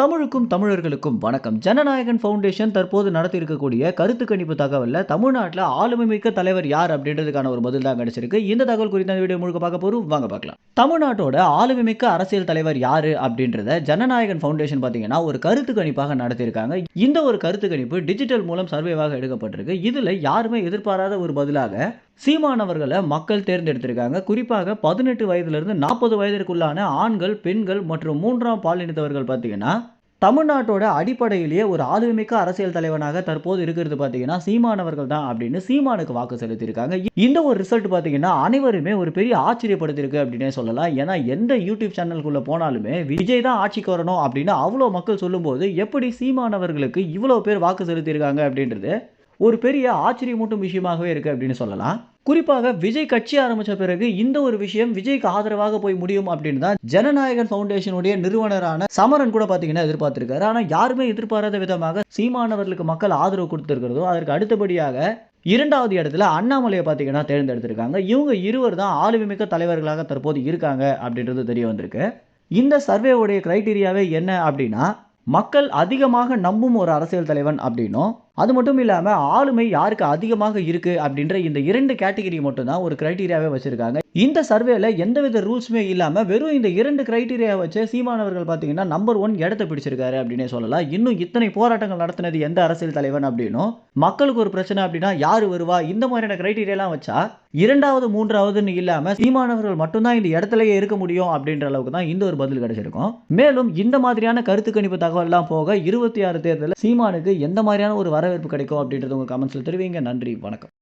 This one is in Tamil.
தமிழுக்கும் தமிழர்களுக்கும் வணக்கம். ஜனநாயகன் ஃபவுண்டேஷன் தற்போது நடத்தியிருக்கக்கூடிய கருத்து கணிப்பு தகவலில் தமிழ்நாட்டில் ஆளுமை மிக்க தலைவர் யார் அப்படின்றதுக்கான ஒரு பதில் தான் கிடைச்சிருக்கு. இந்த தகவல் குறித்த வீடியோ முழுக்க பார்க்க போகிறோம் வாங்க பார்க்கலாம். தமிழ்நாட்டோட ஆளுமை மிக்க அரசியல் தலைவர் யார் அப்படின்றத ஜனநாயகன் ஃபவுண்டேஷன் பார்த்தீங்கன்னா ஒரு கருத்து கணிப்பாக நடத்தியிருக்காங்க. இந்த ஒரு கருத்து கணிப்பு டிஜிட்டல் மூலம் சர்வேவாக எடுக்கப்பட்டிருக்கு. இதில் யாருமே எதிர்பாராத ஒரு பதிலாக சீமானவர்களை மக்கள் தேர்ந்தெடுத்திருக்காங்க. குறிப்பாக பதினெட்டு வயதுலேருந்து நாற்பது வயதிற்குள்ளான ஆண்கள் பெண்கள் மற்றும் மூன்றாம் பாலினத்தவர்கள் பார்த்தீங்கன்னா தமிழ்நாட்டோட அடிப்படையிலேயே ஒரு ஆளுமிக்க அரசியல் தலைவனாக தற்போது இருக்கிறது பார்த்தீங்கன்னா சீமானவர்கள் தான் அப்படின்னு சீமானுக்கு வாக்கு செலுத்தியிருக்காங்க. இந்த ஒரு ரிசல்ட் பார்த்தீங்கன்னா அனைவருமே ஒரு பெரிய ஆச்சரியப்படுத்திருக்கு அப்படின்னே சொல்லலாம். ஏன்னா எந்த யூடியூப் சேனலுக்குள்ளே போனாலுமே விஜய் தான் ஆட்சிக்கு வரணும் அப்படின்னு அவ்வளோ மக்கள் சொல்லும்போது எப்படி சீமானவர்களுக்கு இவ்வளோ பேர் வாக்கு செலுத்தியிருக்காங்க அப்படின்றது ஒரு பெரிய ஆச்சரியமூட்டும் விஷயமாகவே இருக்குது அப்படின்னு சொல்லலாம். குறிப்பாக விஜய் கட்சி ஆரம்பித்த பிறகு இந்த ஒரு விஷயம் விஜய்க்கு ஆதரவாக போய் முடியும் அப்படின்னு தான் ஜனநாயகன் ஃபவுண்டேஷனுடைய நிறுவனரான சமரன் கூட பார்த்தீங்கன்னா எதிர்பார்த்திருக்காரு. ஆனால் யாருமே எதிர்பாராத விதமாக சீமானவர்களுக்கு மக்கள் ஆதரவு கொடுத்துருக்கிறதோ அதற்கு அடுத்தபடியாக இரண்டாவது இடத்துல அண்ணாமலையை பார்த்தீங்கன்னா தேர்ந்தெடுத்திருக்காங்க. இவங்க இருவர் தான் ஆளுமைமிக்க தலைவர்களாக தற்போது இருக்காங்க அப்படின்றது தெரிய வந்திருக்கு. இந்த சர்வேவுடைய க்ரைட்டீரியாவே என்ன அப்படின்னா மக்கள் அதிகமாக நம்பும் ஒரு அரசியல் தலைவன் அப்படின்னும் அது மட்டும் இல்லாமல் ஆளுமை யாருக்கு அதிகமாக இருக்குது அப்படின்ற இந்த இரண்டு கேட்டகிரி மட்டும்தான் ஒரு கிரைட்டீரியாவே வச்சுருக்காங்க. இந்த சர்வேல எந்தவித ரூல்ஸுமே இல்லாமல் வெறும் இந்த இரண்டு கிரைட்டீரியா வச்சு சீமானவர்கள் பார்த்தீங்கன்னா நம்பர் ஒன் இடத்த பிடிச்சிருக்காரு அப்படின்னே சொல்லலாம். இன்னும் இத்தனை போராட்டங்கள் நடத்தினது எந்த அரசியல் தலைவன் அப்படின்னும் மக்களுக்கு ஒரு பிரச்சனை அப்படின்னா யார் வருவா? இந்த மாதிரியான கிரைட்டீரியாலாம் வச்சா இரண்டாவது மூன்றாவதுன்னு இல்லாமல் சீமானவர்கள் மட்டும்தான் இந்த இடத்துலயே இருக்க முடியும் அப்படின்ற அளவுக்கு தான் இந்த ஒரு பதில் கிடைச்சிருக்கும். மேலும் இந்த மாதிரியான கருத்து கணிப்பு தகவல்லாம் போக இருபத்தி ஆறு தேர்தலில் சீமானுக்கு எந்த மாதிரியான ஒரு வரவேற்பு கிடைக்கும் அப்படின்றது உங்கள் கமெண்ட்ஸில் தெரிவிங்க. நன்றி வணக்கம்.